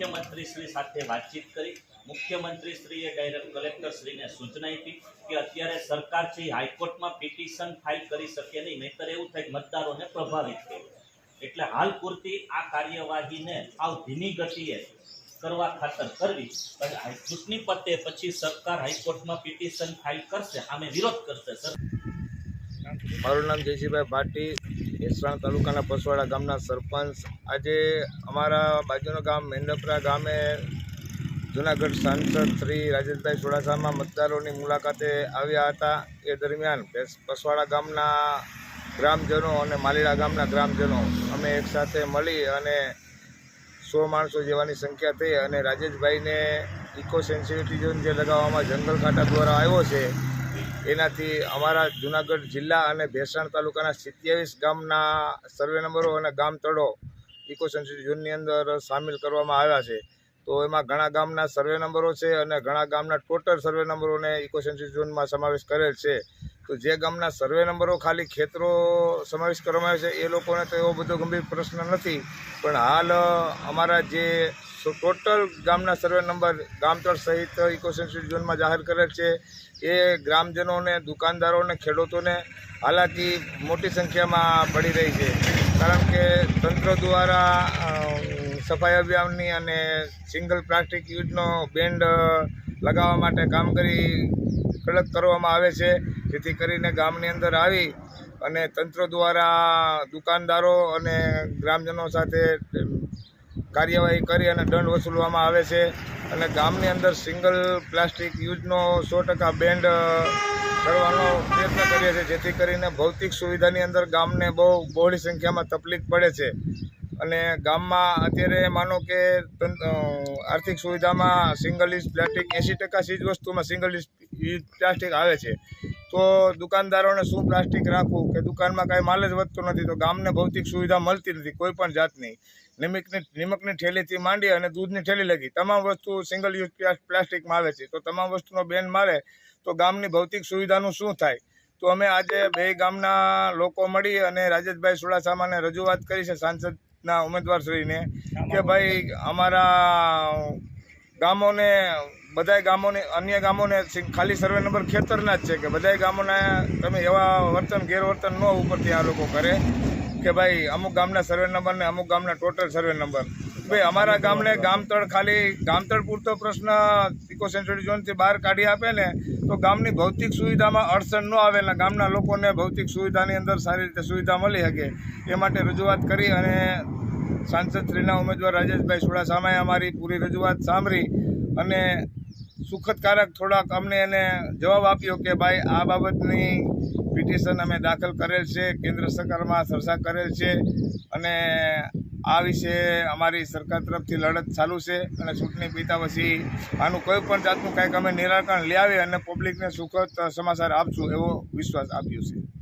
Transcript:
મુખ્યમંત્રીશ્રી સાથે વાતચીત કરી. મુખ્યમંત્રીશ્રીએ ડાયરેક્ટ કલેક્ટરશ્રીને સૂચના આપી કે અત્યારે સરકાર છે હાઈકોર્ટમાં પિટિશન ફાઇલ કરી શકે નહીં, નહીતર એવું થાય મતદારોને પ્રભાવિત કરે. એટલે હાલ પૂરતી આ કાર્યવાહીને આવ ધીમી ગતિએ કરવા ખાતર કરવી ચૂંટણી પતે પછી સરકાર હાઈકોર્ટમાં પિટિશન ફાઇલ કરશે આમે વિરોધ કરશે, સર. મારું નામ જયસિંહભાઈ ભાટી એસરાણ તાલુકાના પસવાડા ગામના સરપંચ. આજે અમારા બાજુનું ગામ મેંદપરા ગામે જુનાગઢ સાંસદ શ્રી રાજેશભાઈ ચુડાસામાં મતદારોની મુલાકાતે આવ્યા હતા. એ દરમિયાન પસવાડા ગામના ગ્રામજનો અને માલીડા ગામના ગ્રામજનો અમે એકસાથે મળી અને સો માણસો જેવાની સંખ્યા થઈ અને રાજેશભાઈને ઇકો સેન્સિટિવ ઝોન જે લગાવવામાં જંગલ ખાતા દ્વારા આવ્યો છે એનાથી અમારા જુનાગઢ જિલ્લા અને ભેસાણ તાલુકાના સિત્યાવીસ ગામના સર્વે નંબરો અને ગામ તળો ઇકો સેન્સિટિવ ઝોનની અંદર સામેલ કરવામાં આવ્યા છે. તો એમાં ઘણા ગામના સર્વે નંબરો છે અને ઘણા ગામના ટોટલ સર્વે નંબરોને ઇકો સેન્સિટિવ ઝોનમાં સમાવેશ કરેલ છે. તો જે ગામના સર્વે નંબરો ખાલી ખેતરો સમાવેશ કરવામાં આવે છે એ લોકોને તો એવો બધો ગંભીર પ્રશ્ન નથી. પણ હાલ અમારા જે ટોટલ ગામના સર્વે નંબર ગામતળ સહિત ઇકો સેન્સિટિવ ઝોનમાં જાહેર કરેલ છે. એ ગ્રામજનોને, દુકાનદારોને, ખેડૂતોને હાલાકી મોટી સંખ્યામાં પડી રહી છે. કારણ કે તંત્ર દ્વારા સફાઈ અભિયાનની અને સિંગલ પ્લાસ્ટિક યુઝનો બેન્ડ લગાવવા માટે કામ કરી કડક કરવામાં આવે છે. જેથી કરીને ગામની અંદર આવી અને તંત્ર દ્વારા દુકાનદારો અને ગ્રામજનો સાથે કાર્યવાહી કરી અને દંડ વસૂલવામાં આવે છે. અને ગામની અંદર સિંગલ પ્લાસ્ટિક યુઝનો સો ટકા બેન્ડ કરવાનો પ્રયત્ન કરીએ છીએ, જેથી કરીને ભૌતિક સુવિધાની અંદર ગામને બહુ બહોળી સંખ્યામાં તકલીફ પડે છે. અને ગામમાં અત્યારે માનો કે આર્થિક સુવિધામાં સિંગલ યુઝ પ્લાસ્ટિક એંસી ટકા ચીજ વસ્તુમાં સિંગલ યુઝ પ્લાસ્ટિક આવે છે. તો દુકાનદારોને શું પ્લાસ્ટિક રાખવું? કે દુકાનમાં કાંઈ માલ જ વધતો નથી, તો ગામને ભૌતિક સુવિધા મળતી નથી, કોઈ પણ જાતની. નિમકની નિમકની ઠેલીથી માંડી અને દૂધની ઠેલી લગી. તમામ વસ્તુ સિંગલ યુઝ પ્લાસ્ટિકમાં આવે છે. તો તમામ વસ્તુનો બેન મારે, તો ગામની ભૌતિક સુવિધાનું શું થાય? તો અમે આજે બે ગામના લોકો મળી અને રાજેશભાઈ સુડાસામાને રજૂઆત કરી છે, સાંસદના ઉમેદવારશ્રીને, કે ભાઈ અમારા ગામોને બધાય ગામોને, અન્ય ગામોને ખાલી સર્વે નંબર ખેતરના જ છે કે બધાય ગામોને તમે એવા વર્તન, ગેરવર્તન ન ઉપરથી આ લોકો કરે કે ભાઈ અમુક ગામના સર્વે નંબર ને અમુક ગામના ટોટલ સર્વે નંબર ભાઈ અમારા ગામને ગામતળ ખાલી ગામતળ પૂરતો પ્રશ્ન ઇકો સેન્ચુરી ઝોનથી બહાર કાઢી આપે ને તો ગામની ભૌતિક સુવિધામાં અડચણ ન આવે ને ગામના લોકોને ભૌતિક સુવિધાની અંદર સારી રીતે સુવિધા મળી શકે. એ માટે રજૂઆત કરી અને સાંસદશ્રીના ઉમેદવાર રાજેશભાઈ સુડાસામાએ અમારી પૂરી રજૂઆત સાંભળી અને સુખદકારક થોડાક અમને એને જવાબ આપ્યો કે ભાઈ, આ બાબતની પિટિશન અમે દાખલ કરેલ છે, કેન્દ્ર સરકારમાં ચર્ચા કરેલ છે અને આ વિશે અમારી સરકાર તરફથી લડત ચાલુ છે અને ચૂંટણી પીતા પછી આનું કોઈ પણ જાતનું કાંઈક અમે નિરાકરણ લઈ અને પબ્લિકને સુખદ સમાચાર આપશું એવો વિશ્વાસ આપ્યો છે.